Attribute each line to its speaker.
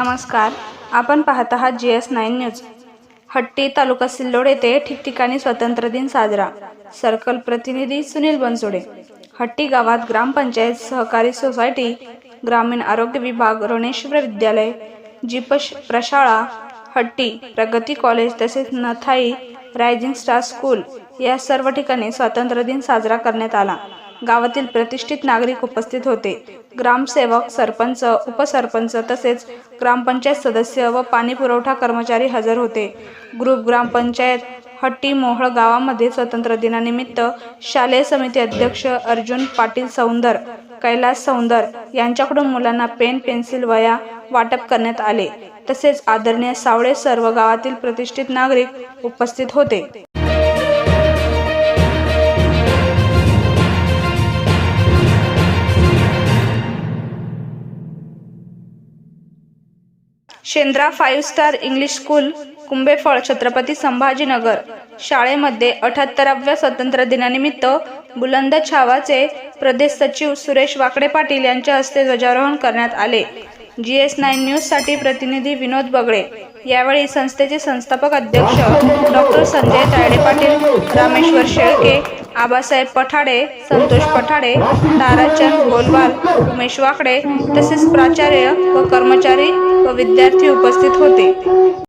Speaker 1: नमस्कार. आपण पाहत आहात जी एस नाईन न्यूज. हट्टी तालुका सिल्लोड येथे ठिकठिकाणी स्वातंत्र्य दिन साजरा. सर्कल प्रतिनिधी सुनील बनसोडे. हट्टी गावात ग्रामपंचायत सहकारी सोसायटी ग्रामीण आरोग्य विभाग रणेश्वर विद्यालय जीपश प्रशाळा हट्टी प्रगती कॉलेज तसेच नथाई रायझिंग स्टार स्कूल या सर्व ठिकाणी स्वातंत्र्य दिन साजरा करण्यात आला. गावातील प्रतिष्ठित नागरिक उपस्थित होते. ग्रामसेवक सरपंच उपसरपंच तसेच ग्रामपंचायत सदस्य व पाणी पुरवठा कर्मचारी हजर होते. ग्रुप ग्रामपंचायत हट्टी मोहळ गावामध्ये स्वतंत्र दिनानिमित्त शालेय समिती अध्यक्ष अर्जुन पाटील सौंदर कैलास सौंदर यांच्याकडून मुलांना पेन पेन्सिल वया वाटप करण्यात आले. तसेच आदरणीय सावळे सर्व गावातील प्रतिष्ठित नागरिक उपस्थित होते. Shendra five star English school Kumbhephal Chhatrapati Sambhajinagar. शाळेमध्ये अठ्याहत्तराव्या स्वातंत्र्य दिनानिमित्त बुलंद छावाचे प्रदेश सचिव सुरेश वाकडे पाटील यांच्या हस्ते ध्वजारोहण करण्यात आले. जी एस नाईन न्यूजसाठी प्रतिनिधी विनोद बगळे. यावेळी संस्थेचे संस्थापक अध्यक्ष डॉक्टर संजय तायडे पाटील रामेश्वर शेळके आबासाहेब पठाडे संतोष पठाडे ताराचंद गोलवाल उमेश वाकडे तसेच प्राचार्य व कर्मचारी व विद्यार्थी उपस्थित होते.